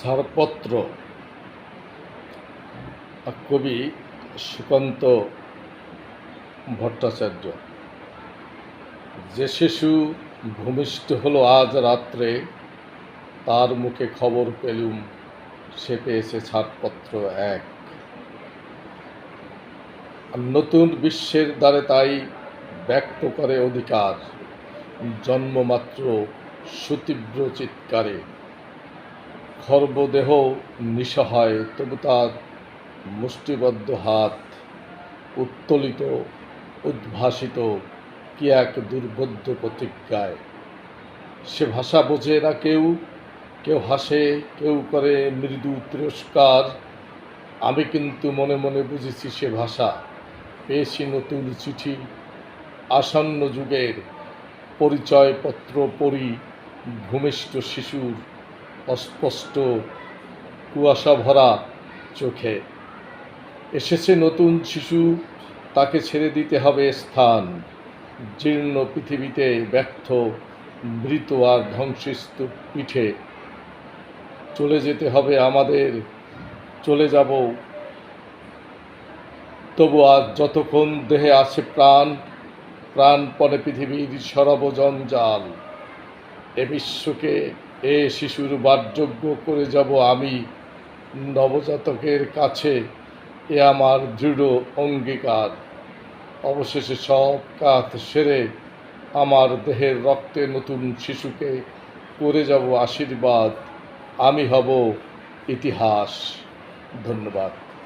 ছাড়পত্র কবি সুকান্ত ভট্টাচার্য। যে শিশু ভূমিষ্ঠ হলো আজ রাত্রে, তার মুখে খবর পেলুম, সে পেয়েছে ছাড়পত্র এক। নতুন বিশ্বের দ্বারে তাই ব্যক্ত করে অধিকার, জন্মমাত্র সুতীব্র চিৎকারে। খর্বদেহ নিঃসহায়, তবু তার মুষ্টিবদ্ধ হাত উত্তোলিত, উদ্ভাসিত, কি এক দুর্বোধ্য প্রতিজ্ঞায়। সে ভাষা বোঝে না কেউ কেউ হাসে, কেউ করে মৃদু তিরস্কার। আমি কিন্তু মনে মনে বুঝেছি সে ভাষা। পেয়েছি নতুন চিঠি। আসন্ন যুগের পরিচয়পত্র পড়ি ভূমিষ্ঠ শিশুর অস্পষ্ট কুয়াশা ভরা চোখে। এসেছে নতুন শিশু, তাকে ছেড়ে দিতে হবে স্থান। জীর্ণ পৃথিবীতে ব্যর্থ, মৃত আর ধ্বংসস্তূপ পিঠে। চলে যেতে হবে আমাদের, চলে যাব। তবু আজ যতক্ষণ দেহে আছে প্রাণ, প্রাণপণে পৃথিবীর সরবজঞ্জাল। এ বিশ্বকে এ শিশুর বাসযোগ্য করে যাব আমি। নবজাতকের কাছে এ আমার দৃঢ় অঙ্গীকার। অবশেষে সব কাজ সেরে আমার দেহের রক্তে নতুন শিশুকে করে যাব আশীর্বাদ। আমি হব ইতিহাস। ধন্যবাদ।